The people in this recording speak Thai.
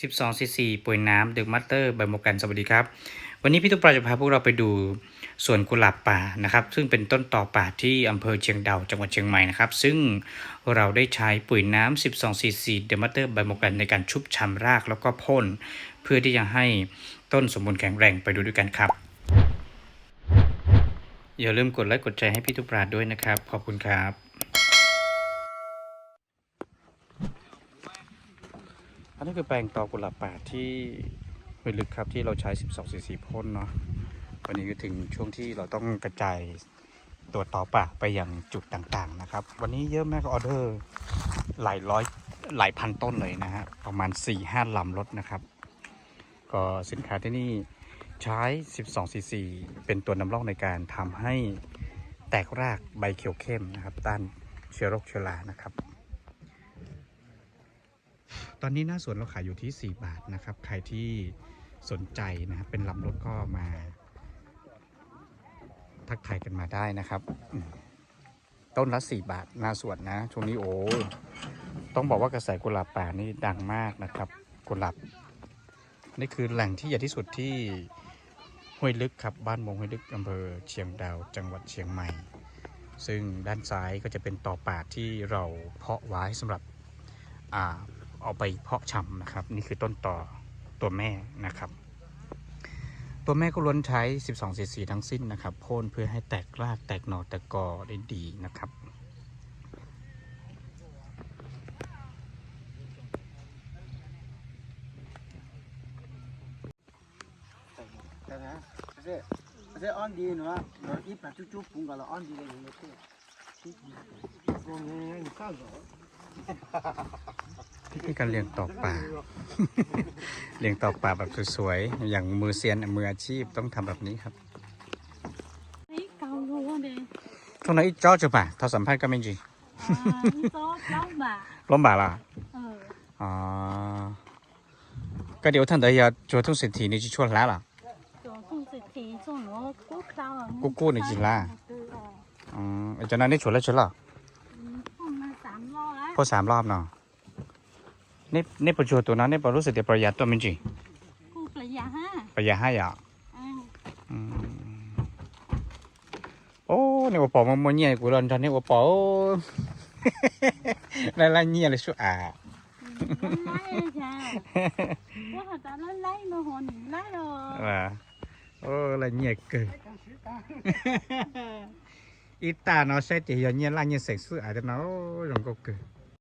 12 cc ป่วยน้ำเดึกมัตเตอร์ใบมกันสวัสดีครับ วันนี้พี่ตุ๊กปราจะพาพวกเราไปดูสวนกุหลาบป่านะครับ ซึ่งเป็นต้นต่อป่าที่อำเภอเชียงดาวจังหวัดเชียงใหม่นะครับ ซึ่งเราได้ใช้ปุ๋ยน้ำ 12 cc เดมัตเตอร์ใบมกันในการชุบชำรากแล้วก็พ่น เพื่อที่จะให้ต้นสมบูรณ์แข็งแรงไปดูด้วยกันครับ อย่าลืมกดไลค์กดแชร์ให้พี่ตุ๊กปราด้วยนะครับ ขอบคุณครับ อันนี้คือแปลงตอกุหลาบป่าที่ห้วยลึกครับที่เราใช้ 12 cc พ่นเนาะวันนี้ก็ถึงช่วงที่เราต้องกระจายตัวต่อป่าไปยังจุดต่างๆนะครับ วันนี้เยอะมากออเดอร์หลายร้อยหลายพันต้นเลยนะฮะประมาณ 4-5ลำรถนะครับ ก็สินค้าที่นี่ใช้ 12 cc เป็นตัวนำร่องในการทำให้แตกรากใบเขียวเข้มนะครับต้านเชื้อโรคเชื้อรานะครับ ตอนนี้หน้าสวนเราขายอยู่ที่ 4 บาทนะครับ ใครที่สนใจนะเป็นลำรถก็มา ทักทายกันมาได้นะครับ ต้นละ 4 บาทหน้าสวนนะ ช่วงนี้โอ้ต้องบอกว่ากระแสกุหลาบป่านี่ดังมากนะครับ กุหลาบนี่คือแหล่งที่ใหญ่ที่สุดที่ห้วยลึกครับบ้านมงห้วยลึกอำเภอเชียงดาว จังหวัดเชียงใหม่ ซึ่งด้านซ้ายก็จะเป็นต่อป่าที่เราเพาะไว้สำหรับอา เอาไปเพาะชำนะครับ นี่คือต้นต่อตัวแม่นะครับ ตัวแม่ก็ล้วนใช้ 12 cc ทั้งสิ้นนะครับพ่นเพื่อให้แตกรากแตกหน่อแตกกอได้ดีนะครับ 对吧？这这安迪喏，我一般就就不搞了，安迪的人都我们你干走。 ที่คือการเลี้ยงต่อป่า เลี้ยงต่อป่าแบบสวยๆ อย่างมือเซียนมืออาชีพต้องทำแบบนี้ครับตรงไหนจ้อจะป่าทอสัมภาษณ์ก็ไม่จีล้มบ่าล่ะอ๋อก็เดี๋ยวท่านเดี๋ยวจะทุ่งเศรษฐีนี่จะชวนแล้วล่ะกู้กู้ในจินล่าอือจารนั่นนี่ช่วยแล้วชวนหรอพอสามรอบเนาะ นี่นี่ประชดตัวนั้นนี่ปรู้สึกจะประหยัดตัวมิจริงกูประหยัดฮะประหยัดให้อะโอ้นี่ว่าปอมันมันเนี่ยกูรอนทันนี่ว่าปอนั่นละเนี่ยเลยชัวอะไล่ว่าแต่ละไล่มาหอนไล่หรอว่าโอ้ละเนี่ยเกินอีตาเนาะเสียใจียอนเนี่ยละเนี่ยเสียงสุอาจจะเนาะยังก็เกิน